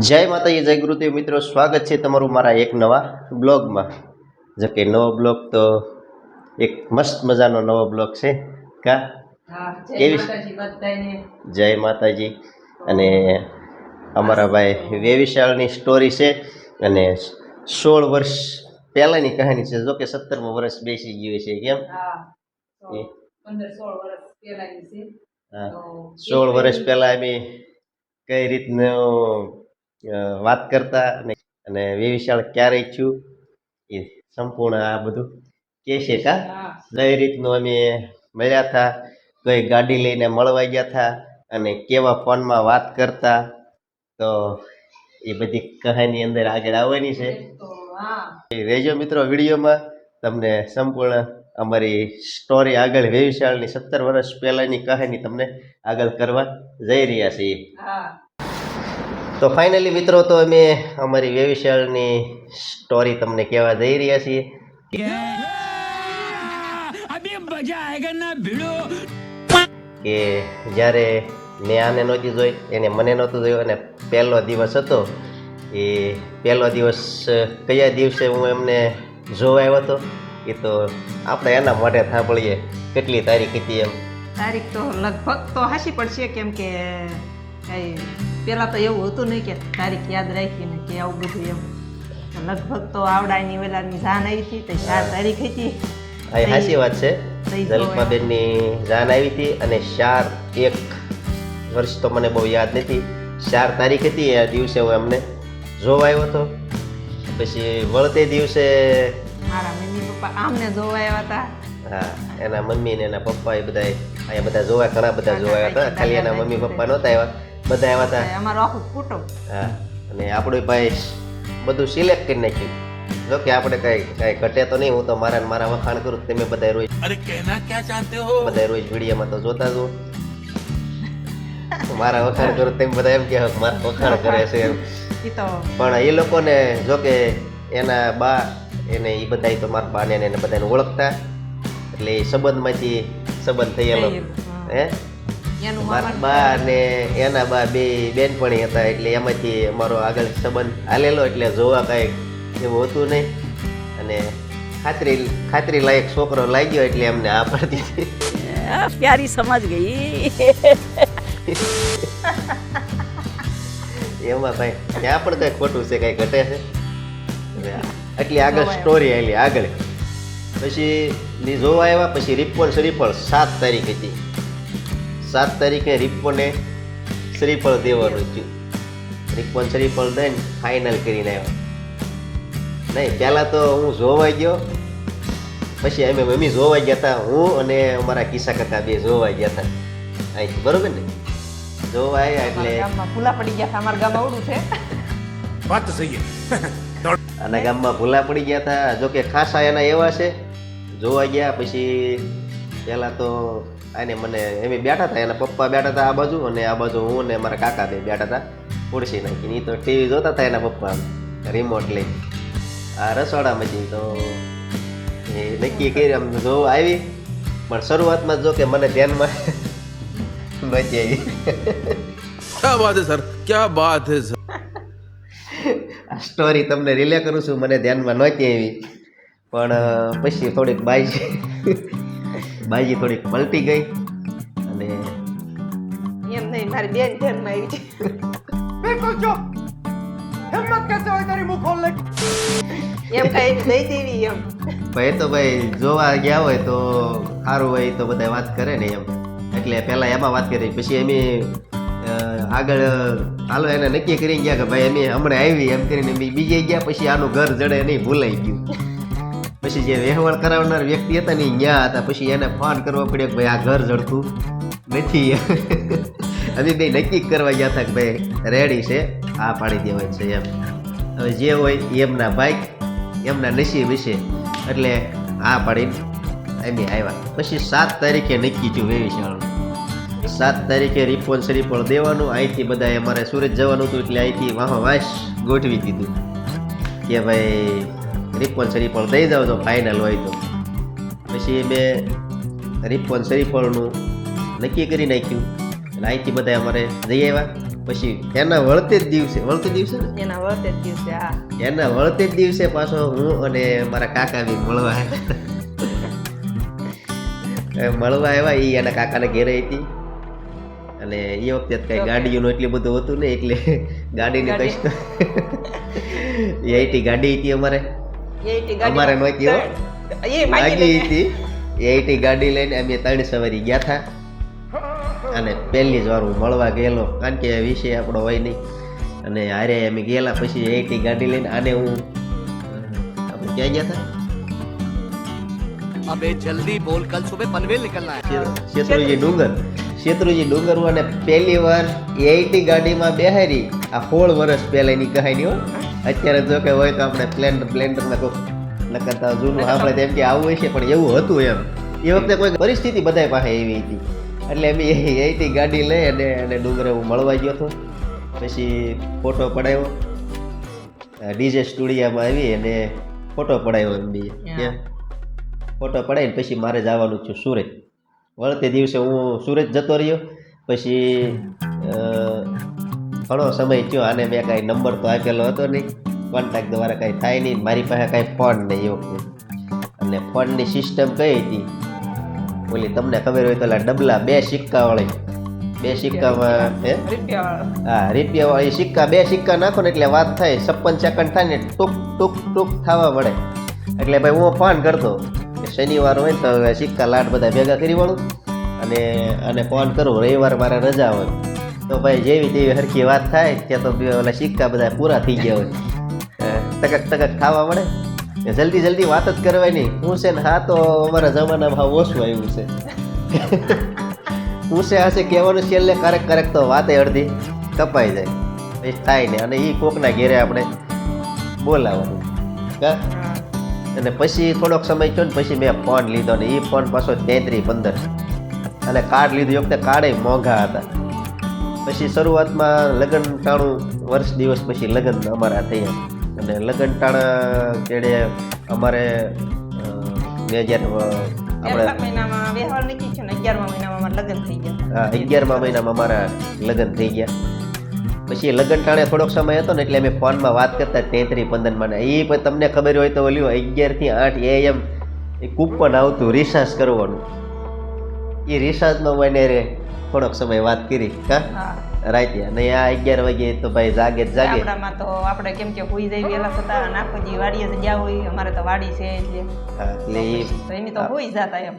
જય માતાજી જય ગુરુદેવ. મિત્રો સ્વાગત છે તમારું મારા એક નવા બ્લોગમાં. જો કે નવો બ્લોગ તો એક મસ્ત મજાનો નવો બ્લોગ છે. કા? કેવી- જય માતાજી. અને અમારા ભાઈ વેવિશાળની સ્ટોરી છે અને સોળ વર્ષ પહેલાંની કહાની છે. જો કે સત્તરમું વર્ષ બેસી ગયું છે કેમ? હા. સોળ વર્ષ પહેલાં અમે કઈ રીતનું વાત કરતા અને અને વેવિશાળ ક્યારે છું એ સંપૂર્ણ આ બધું કે છે કા? કઈ રીતનું અમે મળ્યા હતા કઈ ગાડી લઈને મળવા ગયા હતા અને કેવા ફોનમાં વાત કરતા તો એ બધી કહાની અંદર આગળ આવવાની છે. રેજો મિત્રો વિડીયોમાં તમને સંપૂર્ણ અમારી સ્ટોરી આગળ વેવિશાળની સત્તર વર્ષ પહેલાંની કહાની તમને આગળ કરવા જઈ રહ્યા છીએ. તો ફાઇનલી મિત્રો તો અમે અમારી વેવિશાળની સ્ટોરી તમને કહેવા જઈ રહ્યા છીએ. કે જ્યારે મેં આને નહોતી જોઈ એને મને નહોતું જોયું અને પહેલો દિવસ હતો. એ પહેલો દિવસ કયા દિવસે હું એમને જોવા આવ્યો હતો એ તો આપણે એના મોઢે સાંભળીએ. કેટલી તારીખ હતી એમ? તારીખ તો લગભગ તો હાસી પડશે કેમ કે પેલા તો એવું હતું નહીં કે તારીખ યાદ રાખીને કે આવું બધું એમ. લગભગ તો આવડાની વેલાની જાન આવી હતી તો ચાર તારીખ હતી. સાચી વાત છે. જલ્પાબેનની જાન આવી હતી અને ચાર એક વર્ષ તો મને બહુ યાદ નથી. ચાર તારીખ હતી એ દિવસે હું એમને જોવા આવ્યો હતો. પછી વળતે દિવસે મારા મમ્મી પપ્પા આમને જોવા આવ્યા હતા. હા એના મમ્મી ને એના પપ્પા એ બધા અહીંયા બધા જોવા ઘણા બધા જોવા આવ્યા હતા. ખાલી એના મમ્મી પપ્પા નહોતા આવ્યા. બધા આવ્યા હતા અમારો આખું કુટુંબ હા અને આપણો ભાઈ બધું સિલેક્ટ કરી નાખ્યું. જો કે આપણે કઈ કઈ ઘટે તો નહીં હું તો મારા મારા વખાણ કરું તમે બધા રોજ અરે કેના ક્યાં ચાહતે હો? બધા રોજ વિડીયોમાં તો જોતા જો મારા વખાણ કરું તેમ બધા એમ કે મારા વખાણ કરે છે એમ. પણ એ લોકોને જો કે એના બા એને એ બધા તો મારા બાને એને બધાને ઓળખતા. એટલે એ સંબંધમાંથી સંબંધ થયેલો. હે? બા ને એના બા બે બેનપણી હતા એટલે એમાંથી અમારો આગળ સંબંધ આલેલો એટલે જોવા કાંઈ એવું હતું નહીં. અને ખાતરી ખાતરી લાયક છોકરો લાગ્યો એટલે એમને આ પાડી પ્યારી સમજ ગઈ. એમાં ભાઈ ત્યાં પણ કઈ ખોટું છે કઈ ઘટે છે? એટલી આગળ સ્ટોરી આવેલી આગળ. પછી જોવા આવ્યા પછી રિપોર્ટ રિપોર્ટ સાત તારીખ હતી. સાત તારીખે રીપોને શ્રીફળ દેવાનું થયું. રિપોન શ્રીફળ દઈને ફાઇનલ કરીને આવ્યો. નહીં પહેલાં તો હું જોવાઈ ગયો. પછી અમે મમ્મી જોવાઈ ગયા હતા હું અને અમારા કિસ્સા કાકા બે જોવાઈ ગયા હતા અહીંથી બરોબર ને? જોવા એટલે ફૂલા પડી ગયા હતા અમારા ગામ આવડું છે. વાત સહી અને ગામમાં ભૂલા પડી ગયા હતા જોકે ખાસા એના એવા છે. જોવા ગયા પછી પહેલાં તો અને મને એમ બેઠા હતા એના પપ્પા બેઠા હતા આ બાજુ અને આ બાજુ હું ને મારા કાકા બે બેઠા હતા ખુરશી નાખીને. એ તો ટીવી જોતા હતા એના પપ્પા રિમોટ લઈ. આ રસોડામાંથી તો એ નક્કી કરી આમ જો આવી. પણ શરૂઆતમાં જો કે મને ધ્યાનમાં બચી આવી. ક્યાં વાત છે સર? ક્યાં વાત છે સર? આ સ્ટોરી તમને રિલે કરું છું મને ધ્યાનમાં નહોતી આવી. પણ પછી થોડીક બાઈ છે. બાઈજી થોડીક પલટી ગઈ અને એમ નહીં મારી બેન ધ્યાનમાં આવી છે. એમ કઈ દઈ દેવી એમ. ભાઈ તો ભાઈ જોવા ગયા હોય તો સારું હોય તો બધા વાત કરે ને એમ. એટલે પહેલાં એમાં વાત કરી પછી એમ આગળ હાલો એને નક્કી કરી ગયા કે ભાઈ એમ હમણાં આવી એમ કરીને બીજે ગયા પછી આનું ઘર જડે નહીં ભૂલાઈ ગયું. પછી જે વ્યવહાર કરાવનાર વ્યક્તિ હતા ને ત્યાં હતા. પછી એને ફોન કરવો પડ્યો કે ભાઈ આ ઘર જડતું નથી. અમે બે નક્કી કરવા ગયા હતા કે ભાઈ રેડી છે, આ પાડી દેવાય છે એમ. હવે જે હોય એમના બાઈક એમના નસીબ વિશે એટલે આ પાડીને અમે આવ્યા. પછી સાત તારીખે નક્કી થયું વેવિશાળનું સાત તારીખે રિફોન શ્રીફળ દેવાનું. અહીંથી બધા અમારે સુરત જવાનું હતું એટલે અહીંથી વાહ વાસ ગોઠવી દીધું. કે ભાઈ રિપોન શરીફળ દઈ દઉં તો ફાઇનલ હોય તો. પછી મેં રિપોન શરીફળનું નક્કી કરી નાખ્યું. અને અહીંથી બધા અમારે જઈ આવ્યા. પછી એના વળતે જ દિવસે વળતે દિવસે ને? એના વળતે જ દિવસે હા. એના વળતે જ દિવસે પાછો હું અને મારા કાકા બી મળવા આવ્યા. મળવા આવ્યા એ એના કાકાને ઘેરે હતી. અને એ વખતે કઈ ગાડીઓનું એટલું બધું હતું ને એટલે ગાડીની કઈ એટી ગાડી હતી અમારે. અમારે નહોતી એ માગી હતી. એટી ગાડી લઈને અમે ત્રણ સવારી ગયા હતા અને પહેલી જ વાર હું મળવા ગયેલો. કારણ કે વિષય આપણો હોય નહીં. અને હારે અમે ગયેલા પછી એટી ગાડી લઈને આને હું આપણે ક્યાં ગયા હતા અબે જલ્દી બોલ કલ સુબહ પનવેલ નીકળના હે. શેત્રુજી ડુંગર. શેત્રુજી ડુંગર અને પહેલી વાર એટી ગાડીમાં બેહારી. આ સોળ વર્ષ પહેલાની કહાની હો. અત્યારે જો કે હોય તો આપણે પ્લેન્ડર પ્લેન્ડરમાં કોઈ નકરતા જૂનું આપણે તેમ કે આવું હશે પણ એવું હતું એમ. એ વખતે કોઈ પરિસ્થિતિ બધા પાસે એવી હતી. એટલે અમે એટી ગાડી લઈ અને અને ડુંગરે હું મળવા ગયો હતો. પછી ફોટો પડાવ્યો ડીજે સ્ટુડિયામાં આવી અને ફોટો પડાવ્યો એમ બી. ત્યાં ફોટો પડાવીને પછી મારે જવાનું છું સુરત. વળતે દિવસે હું સુરત જતો રહ્યો. પછી અ, ઘણો સમય થયો આને મેં કાંઈ નંબર તો આપેલો હતો નહીં. કોન્ટેક્ટ દ્વારા કાંઈ થાય નહીં મારી પાસે કાંઈ ફોન નહીં એ વખતે અને ફોનની સિસ્ટમ કઈ હતી? ઓલી તમને ખબર હોય તો ઓલા ડબલા બે સિક્કા વાળી બે સિક્કામાં હે? હા રૂપિયાવાળી સિક્કા બે સિક્કા નાખો ને એટલે વાત થાય છપ્પન સેકન્ડ થાય ને ટૂંક ટૂંક ટૂંક થવા મળે એટલે ભાઈ હું ફોન કરતો. કે શનિવાર હોય ને તો સિક્કા લાટ બધા ભેગા કરી વાળું. અને અને ફોન કરું રવિવાર મારે રજા હોય. તો ભાઈ જેવી તેવી હરખી વાત થાય ત્યાં તો ઓલા સિક્કા બધા પૂરા થઈ ગયા હોય. તકક તકક ખાવા મળે. જલ્દી જલ્દી વાત જ કરવાની. હું છે ને હા તો અમારા જમાનામાં હાવ ઓછું આવ્યું છે. હું છે હશે કહેવાનું છેલ્લે ક્યારેક ક્યારેક તો વાતે અડધી કપાઈ જાય. એ થાય ને અને એ કોકના ઘેરે આપણે બોલાવવાનું કા અને પછી થોડોક સમય થયો ને પછી મેં ફોન લીધો ને એ ફોન પાછો તેત્રી પંદર. અને કાર્ડ લીધું વખતે કાર્ડે મોંઘા હતા. પછી શરૂઆતમાં લગ્ન ટાણું વર્ષ દિવસ પછી લગ્ન અમારા થયા. અને લગ્ન ટાણા કેડે અમારે બે હજાર આપણે હા અગિયારમા મહિનામાં અમારા લગ્ન થઈ ગયા. પછી લગ્ન ટાણે થોડોક સમય હતો ને એટલે અમે ફોનમાં વાત કરતા તેત્રી પંદરમાં એ પણ તમને ખબર હોય તો ઓલ્યું અગિયારથી આઠ એ એમ એ કૂપન આવતું રિસાર્જ કરવાનું. એ રિસાર્જમાં મને રે થોડોક સમય વાત કરી. હા? હા. રાતે અને આ અગિયાર વાગે તો ભાઈ જાગે જ જાગે. આપણામાં તો આપણે કેમ કે હોઈ જાય વેલા થતા અને આખો વાડીએ તો જ્યાં હોય અમારે તો વાડી છે એટલે એટલે તો એની તો હોઈ જતા એમ.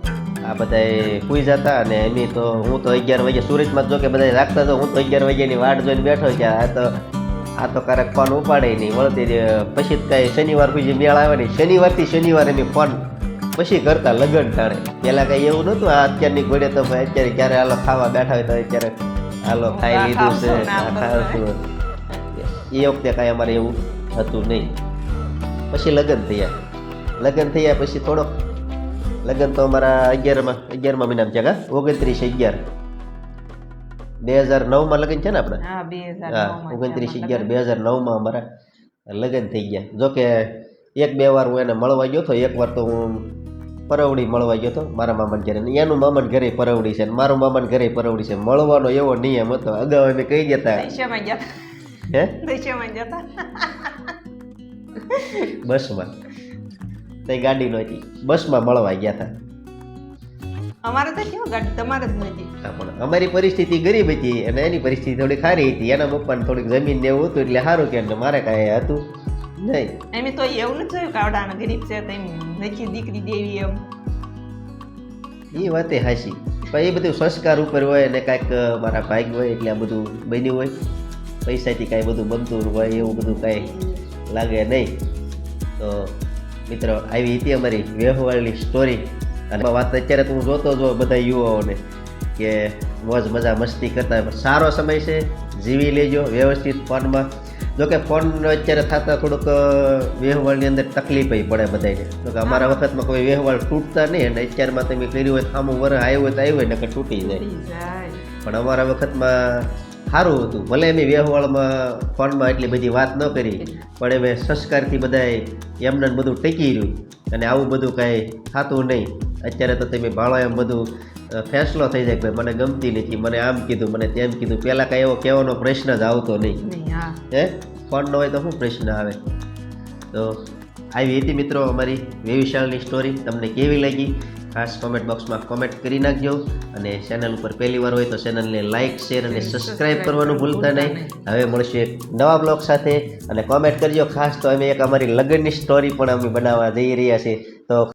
આ બધા હોઈ જતા અને એની તો હું તો અગિયાર વાગે સુરતમાં જો કે બધા રાખતા તો હું તો અગિયાર વાગ્યાની વાટ જોઈને બેઠો કે આ તો આ તો ક્યારેક ફોન ઉપાડે નહીં વળતી પછી જ કાંઈ શનિવાર પછી મેળ આવે નહીં. શનિવારથી શનિવાર એની ફોન પછી કરતા લગ્ન ટાણે. પેલા કઈ એવું નતું આ અત્યારની ઘોડે તો ભાઈ અત્યારે ક્યારે હાલો ખાવા બેઠા હોય તો અત્યારે હાલો ખાઈ લીધું છે ખાવશું. એ વખતે કાંઈ અમારે એવું હતું નહીં. પછી લગ્ન થયા. લગ્ન થયા પછી થોડોક લગ્ન તો અમારા અગિયારમાં અગિયારમાં મહિનામાં છે કા? ઓગણત્રીસ અગિયાર. બે હજાર નવમાં લગ્ન છે ને આપણે? હા ઓગણત્રીસ અગિયાર બે હજાર નવમાં અમારા લગ્ન થઈ ગયા. જો કે એક બે વાર હું એને મળવા ગયો હતો એક વાર તો હું પરવડી મળવા ગયો હતો મારા મામાને ઘરે. એનું મામાને ઘરે પરવડી છે અને મારું મામાને ઘરે પરવડી છે. મળવાનો એવો નિયમ હતો. અગાઉ અમે કહી ગયા હે? બસમાં. તે ગાડી નહોતી બસમાં મળવા ગયા હતા અમારે તો કેવું ગાડી? તમારે જ નથી પણ અમારી પરિસ્થિતિ ગરીબ હતી અને એની પરિસ્થિતિ થોડી સારી હતી. એના પપ્પાને થોડીક જમીન ને એવું હતું એટલે સારું કે મારે કાંઈ હતું નહીં. એમ તો એવું નથી થયું કાવડાના ગરીબ છે તો એમ નથી દીકરી દેવી એમ. એ વાતે હાશી પણ એ બધું સંસ્કાર ઉપર હોય અને કાંઈક મારા ભાઈ હોય એટલે આ બધું બન્યું હોય. પૈસાથી કાંઈ બધું બનતું હોય એવું બધું કાંઈ લાગે નહીં. તો મિત્રો, આવી હતી અમારી વ્યવહારની સ્ટોરી અને વાત અત્યારે તો હું જોતો જો બધા યુવાઓને કે મોજ મજા મસ્તી કરતા સારો સમય છે, જીવી લેજો વ્યવસ્થિત ફોનમાં. જોકે ફોન અત્યારે થતા થોડુંક વ્યવહારની અંદર તકલીફ પડે બધાને તો કે અમારા વખતમાં કોઈ વ્યવહાર તૂટતા નહીં અને અત્યારમાં તમે કર્યું હોય સામું વર આવ્યું હોય તો આવ્યું હોય નકર તૂટી જાય. પણ અમારા વખતમાં સારું હતું. ભલે અમે વ્યવહારમાં ફોનમાં એટલી બધી વાત ન કરી પણ અમે સંસ્કારથી બધાય એમને બધું ટેકી રહ્યું. અને આવું બધું કાંઈ થતું નહીં. અત્યારે તો તમે ભાળો એમ બધું ફેંસલો થઈ જાય કે ભાઈ મને ગમતી નથી મને આમ કીધું મને તેમ કીધું. પહેલાં કાંઈ એવો કહેવાનો પ્રશ્ન જ આવતો નહીં. નહીં હે. ફોન ન હોય તો શું પ્રશ્ન આવે? તો આવી હતી મિત્રો અમારી વેવિશાળની સ્ટોરી તમને કેવી લાગી? ખાસ કોમેન્ટ બોક્સમાં કોમેન્ટ કરી નાખજો. અને ચેનલ ઉપર પહેલી વાર હોય તો ચેનલને લાઇક શેર અને સબસ્ક્રાઇબ કરવાનું ભૂલતા નહીં. હવે મળશું એક નવા બ્લોગ સાથે. અને કોમેન્ટ કરજો. ખાસ તો અમે એક અમારી લગ્નની સ્ટોરી પણ અમે બનાવવા જઈ રહ્યા છીએ. તો